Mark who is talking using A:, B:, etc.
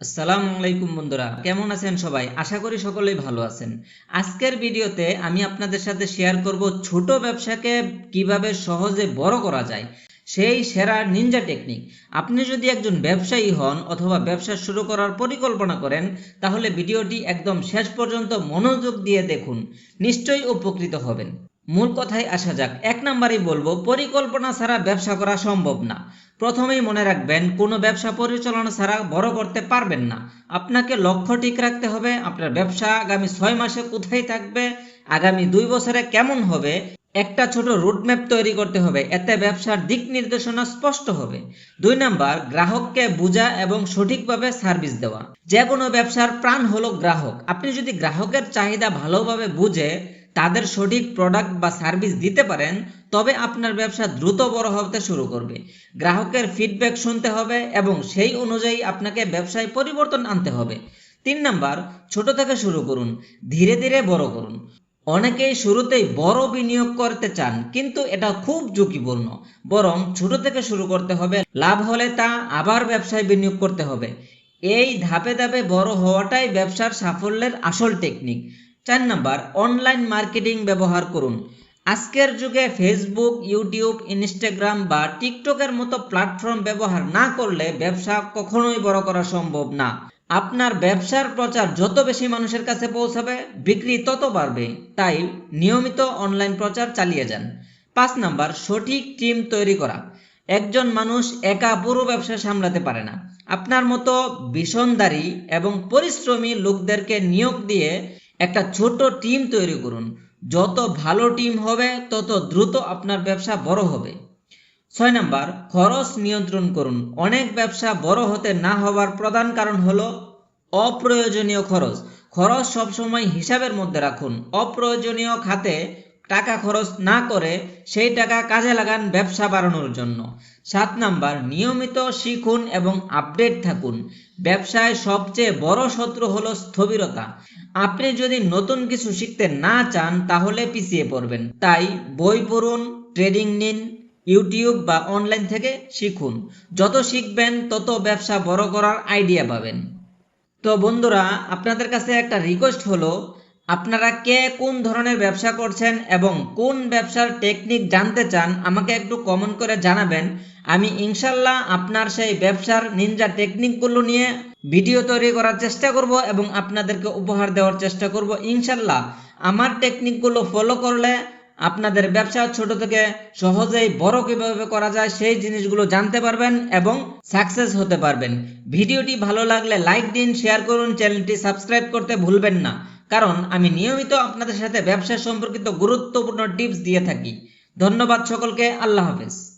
A: আসসালামু আলাইকুম বন্ধুরা, কেমন আছেন সবাই? আশা করি সকলেই ভালো আছেন। আজকের ভিডিওতে আমি আপনাদের সাথে শেয়ার করব ছোট ব্যবসাকে কীভাবে সহজে বড় করা যায়, সেই সেরা নিনজা টেকনিক আপনি যদি একজন ব্যবসায়ী হন অথবা ব্যবসা শুরু করার পরিকল্পনা করেন, তাহলে ভিডিওটি একদম শেষ পর্যন্ত মনোযোগ দিয়ে দেখুন, নিশ্চয়ই উপকৃত হবেন। মূল কথায় আসা যাক। এক নাম্বারই বলব, পরিকল্পনা ছাড়া ব্যবসা করা সম্ভব না। প্রথমেই মনে রাখবেন, কোনো ব্যবসা পরিচালনা ছাড়া বড় করতে পারবেন না। আপনাকে লক্ষ্য ঠিক রাখতে হবে, আপনার ব্যবসা আগামী ছয় মাসে কোথায় থাকবে, আগামী দুই বছরে কেমন হবে, একটা ছোট রুটম্যাপ তৈরি করতে হবে, এতে ব্যবসার দিক নির্দেশনা স্পষ্ট হবে। দুই নাম্বার, গ্রাহককে বোঝা এবং সঠিকভাবে সার্ভিস দেওয়া। যে কোনো ব্যবসার প্রাণ হলো গ্রাহক। আপনি যদি গ্রাহকের চাহিদা ভালোভাবে বুঝে তাদের সঠিক প্রোডাক্ট বা সার্ভিস দিতে পারেন, তবে আপনার ব্যবসা দ্রুত বড় হতে শুরু করবে। গ্রাহকের ফিডব্যাক শুনতে হবে এবং সেই অনুযায়ী আপনাকে ব্যবসায় পরিবর্তন আনতে হবে। তিন নাম্বার, ছোট থেকে শুরু করুন, ধীরে ধীরে বড় করুন। অনেকেই শুরুতেই বড় বিনিয়োগ করতে চান, কিন্তু এটা খুব ঝুঁকিপূর্ণ। বরং ছোট থেকে শুরু করতে হবে, লাভ হলে তা আবার ব্যবসায় বিনিয়োগ করতে হবে। এই ধাপে ধাপে বড় হওয়াটাই ব্যবসার সাফল্যের আসল টেকনিক চার নাম্বার অনলাইন মার্কেটিং ব্যবহার করুন। আজকের যুগে ফেসবুক ইউটিউব ইনস্টাগ্রাম বা টিকটকের মতো প্ল্যাটফর্ম ব্যবহার না করলে ব্যবসা কখনোই বড় করা সম্ভব না। আপনার ব্যবসার প্রচার যত বেশি মানুষের কাছে পৌঁছাবে, বিক্রি তত বাড়বে। তাই নিয়মিত অনলাইন প্রচার চালিয়ে যান। পাঁচ নাম্বার, সঠিক টিম তৈরি করা। একজন মানুষ একা পুরো ব্যবসা সামলাতে পারে না। আপনার মতো ভীষণদারী এবং পরিশ্রমী লোকদেরকে নিয়োগ দিয়ে একটা ছোট টিম তৈরি করুন। যত ভালো টিম হবে, তত দ্রুত আপনার ব্যবসা বড় হবে। ছয় নাম্বার, খরচ নিয়ন্ত্রণ করুন। অনেক ব্যবসা বড় হতে না হওয়ার প্রধান কারণ হলো অপ্রয়োজনীয় খরচ। খরচ সবসময় হিসাবের মধ্যে রাখুন। অপ্রয়োজনীয় খাতে টাকা খরচ না করে সেই টাকা কাজে লাগান ব্যবসা বাড়ানোর জন্য। সাত নাম্বার, নিয়মিত শিখুন এবং আপডেট থাকুন। ব্যবসায় সবচেয়ে বড় শত্রু হলো স্থবিরতা। আপনি যদি নতুন কিছু শিখতে না চান, তাহলে পিছিয়ে পড়বেন। তাই বই পড়ুন, ট্রেডিং নিন, ইউটিউব বা অনলাইন থেকে শিখুন। যত শিখবেন, তত ব্যবসা বড় করার আইডিয়া পাবেন। তো বন্ধুরা, আপনাদের কাছে একটা রিকোয়েস্ট হলো আপনারা কে কোন ধরনের ব্যবসা করছেন এবং কোন ব্যবসার টেকনিক জানতে চান, আমাকে একটু কমেন্ট করে জানাবেন। আমি ইনশাল্লাহ আপনার সেই ব্যবসার নিনজা টেকনিকগুলো নিয়ে ভিডিও তৈরি করার চেষ্টা করব এবং আপনাদেরকে উপহার দেওয়ার চেষ্টা করব। ইনশাল্লাহ আমার টেকনিকগুলো ফলো করলে আপনাদের ব্যবসা ছোট থেকে সহজেই বড় কীভাবে করা যায় সেই জিনিসগুলো জানতে পারবেন এবং সাকসেস হতে পারবেন। ভিডিওটি ভালো লাগলে লাইক দিন শেয়ার করুন চ্যানেলটি সাবস্ক্রাইব করতে ভুলবেন না। কারণ আমি নিয়মিত আপনাদের সাথে ব্যবসা সম্পর্কিত গুরুত্বপূর্ণ টিপস দিয়ে থাকি। ধন্যবাদ সকলকে, আল্লাহ হাফেজ।